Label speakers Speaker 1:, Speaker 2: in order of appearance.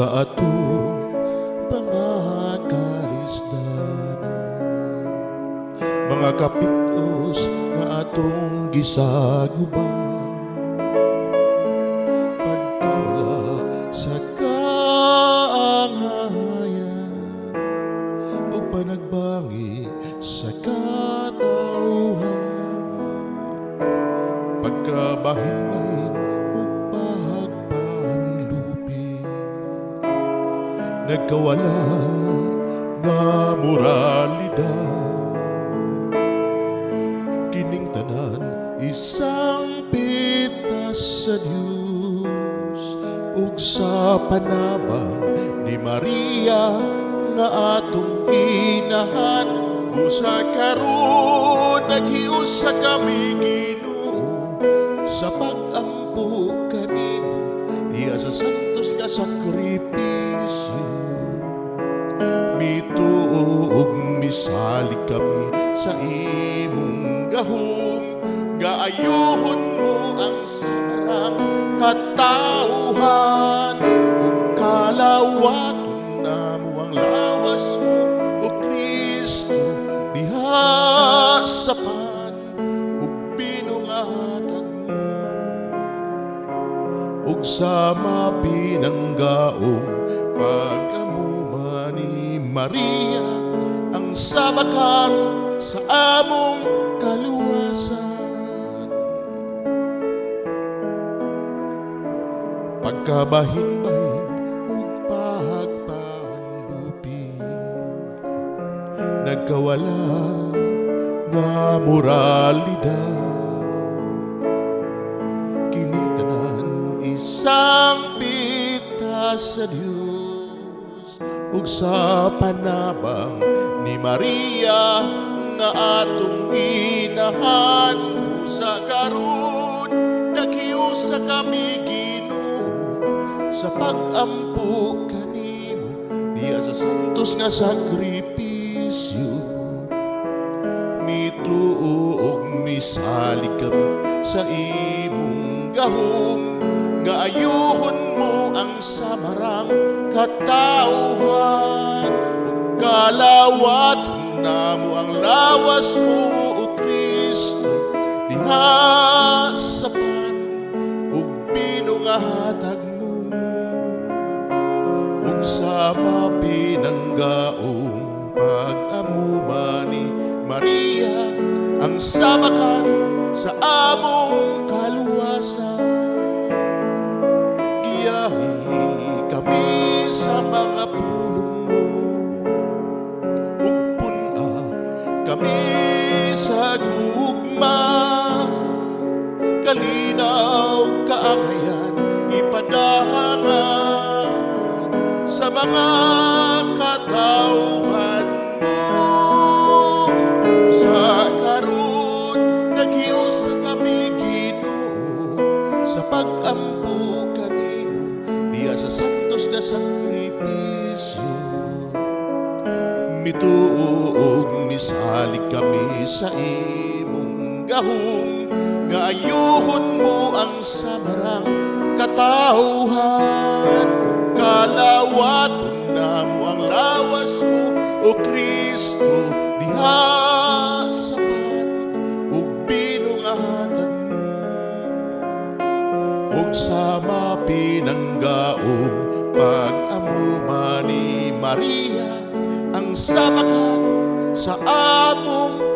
Speaker 1: sa atong mga kalisdanan mga kapitos nga atong gisaguban pagkawala sa kaangayan o panagbangi sa katauhan. Pagkabahin-bahin nagkawala nga moralidad. Kining tanan isang pitas sa Dios ug sa panabang ni Maria nga atong inahan. Busa karon naghius sa kami Ginoo sa pag-ampo kanimo iya sa sakripisyo mituog misalik kami sa imong gahom. Gaayohon mo ang samarang katauhan. Ug kalawaton na mo ang lawas mo o Kristo diha sa pan sa mapinanggaong pag-amuma ni Maria ang sabakan sa among kaluwasan. Pagkabahin-bahin ug pagpanlupin nagkawala nga moralidad sa Dios ug sa panabang ni Maria nga atong inahan sa karon? Naghius sa kami Ginoo sa pag-ampo kanimo diya sa santos nga sakripisyo. Mituog misalig kami sa imong gahom nga ayuhon ang samarang katauhan. Ug kalawat na mo ang lawas mo o Kristo. Diha sa pan ug binungahatag mo. Ug sa mapinanggaong pag-amuma ni Maria ang sabakan sa among kami sa gugma. Kalinaw kaangayan ipadahangan sa mga katauhan mo. Sa karon naghius sa kami Ginoo sa pag-ampo kanimo diya sa santos nga sakripisyo. Mituog misalig kami sa imong gahom. Nga ayuhon mo ang samarang katauhan. Ug kalawaton na mo ang lawas mo o Kristo diha sa pan ug binungatan mo. Ug sa mapinanggaong pag-amuma ni Maria ang sabakan sa among